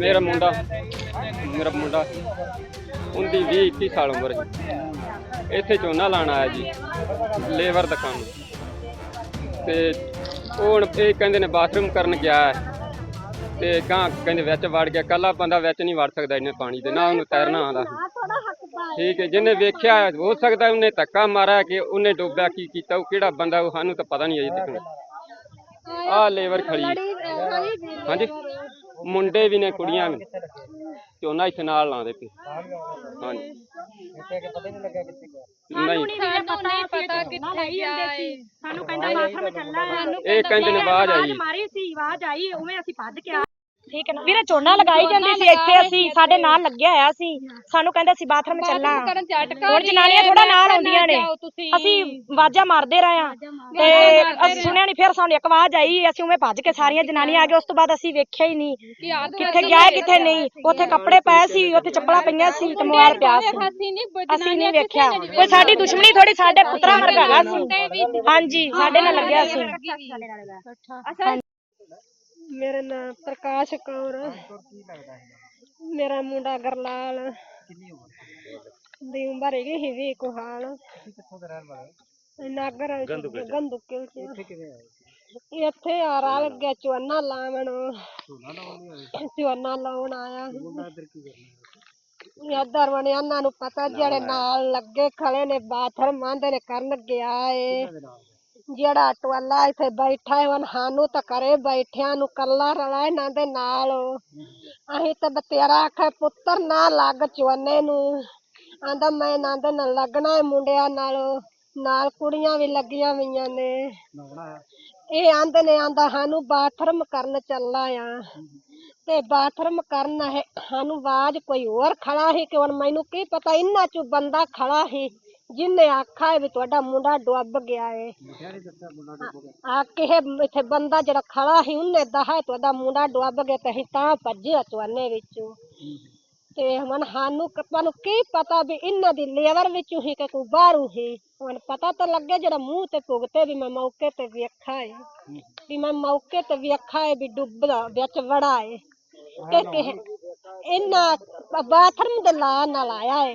ਮੇਰਾ ਮੁੰਡਾ ਮੇਰਾ ਮੁੰਡਾ ਉਹਦੀ 20 21 ਸਾਲ ਉਮਰ ਜੀ ਇੱਥੇ ਝੋਨਾ ਲਾਣ ਆਇਆ ਜੀ, ਲੇਬਰ ਦਾ ਕੰਮ ਤੇ ਉਹ ਹੁਣ ਇਹ ਕਹਿੰਦੇ ਨੇ ਬਾਥਰੂਮ ਕਰਨ ਗਿਆ ਤੇ ਗਾਂ ਕਹਿੰਦੇ ਵਿੱਚ ਵੜ ਗਿਆ ਕੱਲਾ ਬੰਦਾ ਵਿੱਚ ਨਹੀਂ ਵੜ ਸਕਦਾ ਇਹਨੇ ਪਾਣੀ ਦੇ, ਨਾ ਉਹਨੂੰ ਤੈਰਨਾ ਆਉਂਦਾ। ਠੀਕ ਹੈ, ਜਿਹਨੇ ਵੇਖਿਆ ਹੋ ਸਕਦਾ ਉਹਨੇ ਧੱਕਾ ਮਾਰਿਆ ਕਿ ਉਹਨੇ ਡੋਬਿਆ, ਕੀ ਕੀਤਾ, ਉਹ ਕਿਹੜਾ ਬੰਦਾ, ਉਹ ਸਾਨੂੰ ਤਾਂ ਪਤਾ ਨਹੀਂ ਅਜੇ ਤੱਕ। ਆ ਲੇਬਰ ਖੜੀ ਹਾਂਜੀ। ਮੁੰਡੇ ਵੀ ਨੇ ਕੁੜੀਆਂ ਵੀ ਨੇ। ਝੋਨਾ ਇੱਥੇ ਨਾਲ ਲਾਉਂਦੇ ਪਏ ਹਾਂਜੀ। ਨਹੀਂ ਸਾਨੂੰ ਨਹੀਂ ਪਤਾ ਕਿੱਥੇ ਗਿਆ ਏ। ਸਾਨੂੰ ਕਹਿੰਦਾ ਬਾਥਰੂਮ ਚੱਲਣਾ ਹੈ। ਇਹ ਕਹਿੰਦੇ ਨੇ ਆਵਾਜ਼ ਆਈ। ਮਾਰੀ ਸੀ ਆਵਾਜ਼ ਆਈ ਉਵੇਂ ਅਸੀਂ ਭੱਜ ਕੇ ਆ ਠੀਕ ਹੈ ਨਾ? ਵੀਰੇ ਝੋਨਾ ਲਗਾਈ ਜਾਂਦੇ ਸੀ ਇੱਥੇ ਅਸੀਂ ਸਾਡੇ ਨਾਲ ਲੱਗਿਆ ਹੋਇਆ ਸੀ। ਸਾਨੂੰ ਕਹਿੰਦੇ ਸੀ ਬਾਥਰੂਮ ਝਟਕਾ ਹੋਰ ਜਨਾਨੀਆਂ ਥੋੜਾ ਨਾਲ ਆਉਂਦੀਆਂ ਨੇ। ਅਸੀਂ ਆਵਾਜ਼ਾਂ ਮਾਰਦੇ ਰਹੇ ਆ ਤੇ ਅਸੀਂ ਸੁਣਿਆ ਨਹੀਂ ਫਿਰ ਸਾਨੂੰ ਇੱਕ ਆਵਾਜ਼ ਆਈ ਅਸੀਂ ਉਵੇਂ ਭੱਜ ਕੇ ਸਾਰੀਆਂ ਜਨਾਨੀਆਂ ਆ ਗਏ ਉਸ ਤੋਂ ਬਾਅਦ ਅਸੀਂ ਵੇਖਿਆ ਹੀ ਨਹੀਂ। ਕਿੱਥੇ ਗਿਆ ਕਿੱਥੇ ਨਹੀਂ। ਉੱਥੇ ਕੱਪੜੇ ਪਏ ਸੀ ਉੱਥੇ ਚੱਪਲਾਂ ਪਈਆਂ ਸੀ ਤੇ ਮੋਬਾਈਲ ਪਿਆ ਸੀ। ਅਸੀਂ ਨਹੀਂ ਵੇਖਿਆ। ਕੋਈ ਸਾਡੀ ਦੁਸ਼ਮਣੀ ਥੋੜੀ ਸਾਡੇ ਪੁੱਤਰਾਂ ਵਰਗਾ ਸੀ। ਹਾਂਜੀ ਸਾਡੇ ਨਾਲ ਲੱਗਿਆ ਸੀ। ਮੇਰਾ ਨਾਮ ਪ੍ਰਕਾਸ਼ ਕੌਰ। ਮੇਰਾ ਮੁੰਡਾ ਗਰਲਾਲ। ਦੀ ਉਮਰ ਹੈਗੀ ਸੀ ਵੀ ਕੁਹਾਲ ਨਾਗਰ ਗੰਦੁਕੇ ਇੱਥੇ ਆ ਰਲ ਗਿਆ ਚਵੰਨਾ ਲਾਵਣ ਚਵੰਨਾ ਲਾਉਣ ਆਇਆ ਯਾਦਰ ਵਣੇ ਉਹਨਾਂ ਨੂੰ ਪਤਾ ਜਿਹੜੇ ਨਾਲ ਲੱਗੇ ਖੜੇ ਨੇ ਬਾਥਰੂਮ ਆਂਦੇ ਨੇ ਕਰਨ ਗਿਆ ਏ। ਜਿਹੜਾ ਟਵਾਲਾ ਇੱਥੇ ਬੈਠਾ ਹੈ ਸਾਨੂੰ ਤਾਂ ਕਰੇ ਬੈਠਿਆਂ ਨੂੰ ਕੱਲਾ ਰਲਾ ਇਹਨਾਂ ਦੇ ਨਾਲ। ਅਸੀਂ ਤਾਂ ਬਤੇਰਾ ਆਖੇ ਪੁੱਤਰ ਨਾ ਲੱਗ ਚਵੰਨੇ ਨੂੰ। ਆਂਦਾ ਮੈਂ ਇਹਨਾਂ ਦੇ ਨਾਲ ਲੱਗਣਾ ਹੈ ਮੁੰਡਿਆਂ ਨਾਲ। ਨਾਲ ਕੁੜੀਆਂ ਵੀ ਲੱਗੀਆਂ ਹੋਈਆਂ ਨੇ। ਇਹ ਆਂਦੇ ਨੇ ਆਂਦਾ ਸਾਨੂੰ ਬਾਥਰੂਮ ਕਰਨ ਚੱਲਾ ਆ। ਤੇ ਬਾਥਰੂਮ ਕਰਨ ਹੈ ਸਾਨੂੰ ਆਵਾਜ਼ ਕੋਈ ਹੋਰ ਖੜਾ ਸੀ ਕਿ ਹੁਣ ਮੈਨੂੰ ਕੀ ਪਤਾ ਇੰਨਾ ਚੋਂ ਬੰਦਾ ਖੜਾ ਸੀ। ਜਿਹਨੇ ਆਖਾ ਹੈ ਵੀ ਤੁਹਾਡਾ ਮੁੰਡਾ ਡੁੱਬ ਗਿਆ ਏ ਆ ਕਿਹੇ ਇੱਥੇ ਬੰਦਾ ਜਿਹੜਾ ਖੜਾ ਸੀ ਉਹਨੇ ਦਹਾ ਤੁਹਾਡਾ ਮੁੰਡਾ ਡੁੱਬ ਗਿਆ ਤੇ ਅਸੀਂ ਤਾਂ ਭੱਜੇ ਚਵਾਨੇ ਵਿੱਚੋਂ ਤੇ ਹੁਣ ਸਾਨੂੰ ਕ- ਤੁਹਾਨੂੰ ਕੀ ਪਤਾ ਵੀ ਇਹਨਾਂ ਦੀ ਲੇਵਰ ਵਿੱਚੋਂ ਹੀ ਕਿ ਕੋਈ ਬਾਹਰੋਂ ਹੀ ਹੁਣ ਪਤਾ ਤਾਂ ਲੱਗਿਆ ਜਿਹੜਾ ਮੂੰਹ ਤੇ ਭੁਗਤੇ ਵੀ ਮੈਂ ਮੌਕੇ ਤੇ ਵੇਖਾ ਏ ਵੀ ਮੈਂ ਮੌਕੇ ਤੇ ਵੇਖਾ ਏ ਵੀ ਡੁੱਬਦਾ ਵਿੱਚ ਵੜਾ ਏ ਤੇ ਕਿਹ ਇਹਨਾਂ ਬਾਥਰੂਮ ਦੇ ਲਾ ਨਾਲ ਆਇਆ ਏ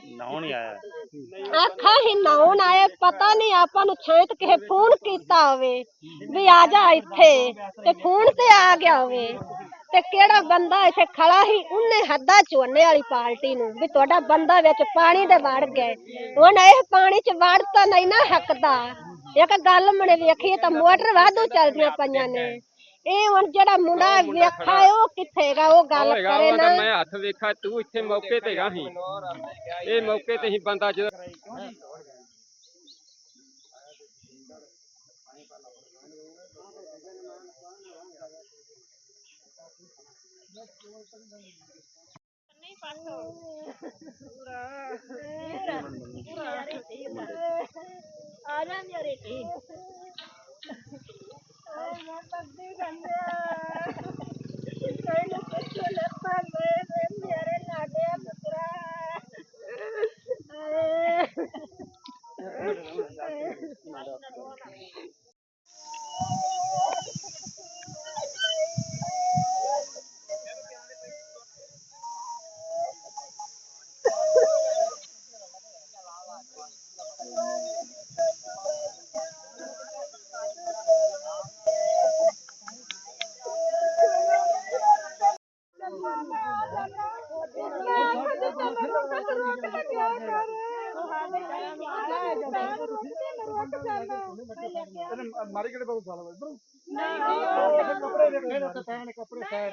ਆਖਾ ਹੀ ਨਾਉਣ ਆਏ, ਪਤਾ ਨਹੀਂ ਆਪਾਂ ਨੂੰ ਛੇਤ ਕਿਸੇ ਫੋਨ ਕੀਤਾ ਹੋਵੇ ਵੀ ਆ ਜਾ ਇੱਥੇ ਤੇ ਫੋਨ ਤੇ ਆ ਗਿਆ ਹੋਵੇ। ਤੇ ਕਿਹੜਾ ਬੰਦਾ ਇੱਥੇ ਖੜਾ ਹੀ ਉਹਨੇ ਹੱਦਾ ਚੋਨੇ ਵਾਲੀ ਪਾਰਟੀ ਨੂੰ ਵੀ ਤੁਹਾਡਾ ਬੰਦਾ ਵਿੱਚ ਪਾਣੀ ਦੇ ਵੜ ਗਏ। ਹੁਣ ਇਹ ਪਾਣੀ ਚ ਵੜ ਤਾਂ ਨਹੀਂ ਨਾ ਹੱਕਦਾ। ਇੱਕ ਗੱਲ ਮਨੇ ਵੇਖੀਏ ਤਾਂ ਮੋਟਰ ਵਾਧੂ ਚੱਲਦੀਆਂ ਪਈਆਂ ਨੇ। ਇਹ ਹੁਣ ਜਿਹੜਾ ਮੁੰਡਾ ਵੇਖਾ ਹੈ ਉਹ ਕਿੱਥੇ ਹੈਗਾ ਉਹ ਗੱਲ ਹੋਏਗਾ ਕਰੇ ਉਹ ਨਾ। ਤਾਂ ਮੈਂ ਹੱਥ ਵੇਖਾ ਤੂੰ ਇੱਥੇ ਮੌਕੇ ਤੇ ਗਾ ਸੀ। ਇਹ ਮੌਕੇ ਤੇ ਹੀ ਬੰਦਾ ਜਦੋਂ ਆ ਜਾ ਮੇਰੇ ਤੇ Motor.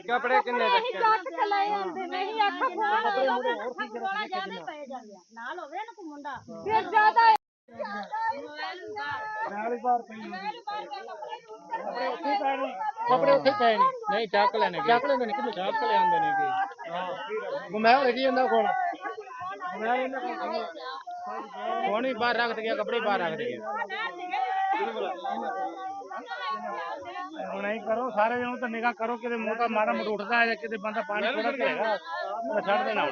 ਕੱਪੜੇ ਕਿੰਨੇ ਰੱਖੇ ਨਹੀਂ ਆਖਾ ਨਾਲ ਹੋਵੇ ਨਾ ਕੋਈ ਮੁੰਡਾ। ਫਿਰ ਜ਼ਿਆਦਾ ਕੱਪੜੇ ਉੱਥੇ ਪਏ ਨੇ। ਨਹੀਂ ਚੱਕ ਲੈਣੇ ਚੱਕ ਲੈਂਦੇ ਨੇ ਕਿੰਨੇ ਚੱਕ ਲੈ ਆਂਦੇ ਨੇ ਕਿ ਹਾਂ ਮੈਂ ਹੋ ਰਹੀ ਜਾਂਦਾ ਕੋਲ ਹੁਣ ਵੀ ਬਾਹਰ ਰੱਖ ਦਿਆ ਕੱਪੜੇ ਬਾਹਰ ਰੱਖ ਦਿਆ ਹੁਣ ਐਂ ਕਰੋ, ਸਾਰੇ ਜਣੋਂ ਤਾਂ ਨਿਗਾਹ ਕਰੋ, ਕਿਤੇ ਮੋਟਾ ਮਾੜਾ ਮੋਟਾ ਉੱਠਦਾ ਹੈ ਜਾਂ ਕਿਤੇ ਬੰਦਾ ਪਾਣੀ ਥੋੜਾ ਪੀਏਗਾ ਛੱਡ ਦੇਣਾ।